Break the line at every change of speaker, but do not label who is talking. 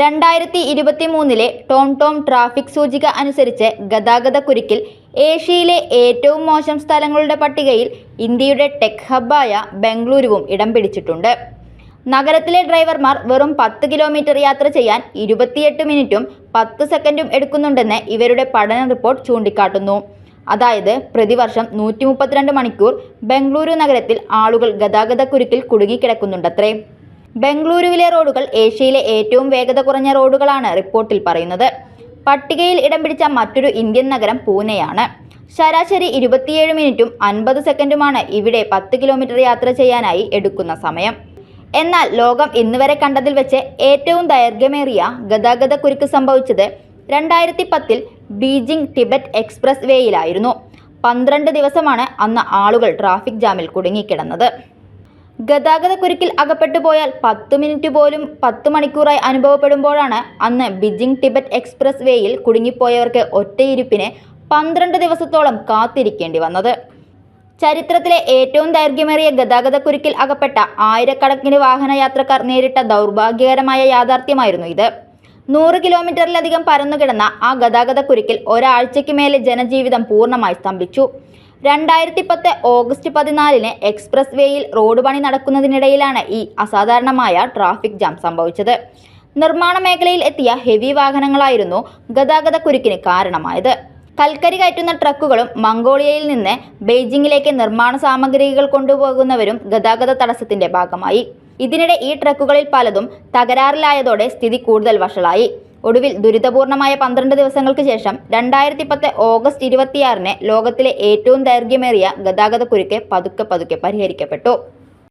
രണ്ടായിരത്തി ഇരുപത്തി മൂന്നിലെ ടോം ടോം ട്രാഫിക് സൂചിക അനുസരിച്ച് ഗതാഗത കുരുക്കിൽ ഏഷ്യയിലെ ഏറ്റവും മോശം സ്ഥലങ്ങളുടെ പട്ടികയിൽ ഇന്ത്യയുടെ ടെക് ഹബ്ബായ ബംഗളൂരുവും ഇടം പിടിച്ചിട്ടുണ്ട്. നഗരത്തിലെ ഡ്രൈവർമാർ വെറും പത്ത് കിലോമീറ്റർ യാത്ര ചെയ്യാൻ ഇരുപത്തിയെട്ട് മിനിറ്റും പത്ത് സെക്കൻഡും എടുക്കുന്നുണ്ടെന്ന് ഇവരുടെ പഠന റിപ്പോർട്ട് ചൂണ്ടിക്കാട്ടുന്നു. അതായത് പ്രതിവർഷം നൂറ്റി മണിക്കൂർ ബംഗളൂരു നഗരത്തിൽ ആളുകൾ ഗതാഗത കുരുക്കിൽ കുടുങ്ങിക്കിടക്കുന്നുണ്ടത്രേ. ബംഗളൂരുവിലെ റോഡുകൾ ഏഷ്യയിലെ ഏറ്റവും വേഗത കുറഞ്ഞ റോഡുകളാണ് റിപ്പോർട്ടിൽ പറയുന്നത്. പട്ടികയിൽ ഇടം പിടിച്ച മറ്റൊരു ഇന്ത്യൻ നഗരം പൂനെയാണ്. ശരാശരി ഇരുപത്തിയേഴ് മിനിറ്റും അൻപത് സെക്കൻഡുമാണ് ഇവിടെ പത്ത് കിലോമീറ്റർ യാത്ര ചെയ്യാനായി എടുക്കുന്ന സമയം. എന്നാൽ ലോകം ഇന്നുവരെ കണ്ടതിൽ വെച്ച് ഏറ്റവും ദൈർഘ്യമേറിയ ഗതാഗത കുരുക്ക് സംഭവിച്ചത് രണ്ടായിരത്തി പത്തിൽ ബീജിംഗ് ടിബറ്റ് എക്സ്പ്രസ് വേയിലായിരുന്നു. പന്ത്രണ്ട് ദിവസമാണ് അന്ന് ആളുകൾ ട്രാഫിക് ജാമിൽ കുടുങ്ങിക്കിടന്നത്. ഗതാഗത കുരുക്കിൽ അകപ്പെട്ടു പോയാൽ പത്ത് മിനിറ്റ് പോലും പത്ത് മണിക്കൂറായി അനുഭവപ്പെടുമ്പോഴാണ് അന്ന് ബിജിംഗ് ടിബറ്റ് എക്സ്പ്രസ് വേയിൽ കുടുങ്ങിപ്പോയവർക്ക് ഒറ്റയിരുപ്പിന് പന്ത്രണ്ട് ദിവസത്തോളം കാത്തിരിക്കേണ്ടി വന്നത്. ചരിത്രത്തിലെ ഏറ്റവും ദൈർഘ്യമേറിയ ഗതാഗത കുരുക്കിൽ അകപ്പെട്ട ആയിരക്കണക്കിന് വാഹനയാത്രക്കാർ നേരിട്ട ദൗർഭാഗ്യകരമായ യാഥാർത്ഥ്യമായിരുന്നു ഇത്. നൂറ് കിലോമീറ്ററിലധികം പരന്നുകിടന്ന ആ ഗതാഗത കുരുക്കിൽ ഒരാഴ്ചയ്ക്ക് മേലെ ജനജീവിതം പൂർണമായി സ്തംഭിച്ചു. രണ്ടായിരത്തി പത്ത് ഓഗസ്റ്റ് പതിനാലിന് എക്സ്പ്രസ് വേയിൽ റോഡ് പണി നടക്കുന്നതിനിടയിലാണ് ഈ അസാധാരണമായ ട്രാഫിക് ജാം സംഭവിച്ചത്. നിർമ്മാണ മേഖലയിൽ എത്തിയ ഹെവി വാഹനങ്ങളായിരുന്നു ഗതാഗത കുരുക്കിന് കാരണമായത്. കൽക്കരി കയറ്റുന്ന ട്രക്കുകളും മംഗോളിയയിൽ നിന്ന് ബെയ്ജിങ്ങിലേക്ക് നിർമ്മാണ സാമഗ്രികൾ കൊണ്ടുപോകുന്നവരും ഗതാഗത തടസ്സത്തിന്റെ ഭാഗമായി. ഇതിനിടെ ഈ ട്രക്കുകളിൽ പലതും തകരാറിലായതോടെ സ്ഥിതി കൂടുതൽ വഷളായി. ഒടുവിൽ ദുരിതപൂർണമായ പന്ത്രണ്ട് ദിവസങ്ങൾക്ക് ശേഷം രണ്ടായിരത്തി പത്ത് ഓഗസ്റ്റ് ഇരുപത്തിയാറിന് ലോകത്തിലെ ഏറ്റവും ദൈർഘ്യമേറിയ ഗതാഗതക്കുരുക്ക് പതുക്കെ പതുക്കെ പരിഹരിക്കപ്പെട്ടു.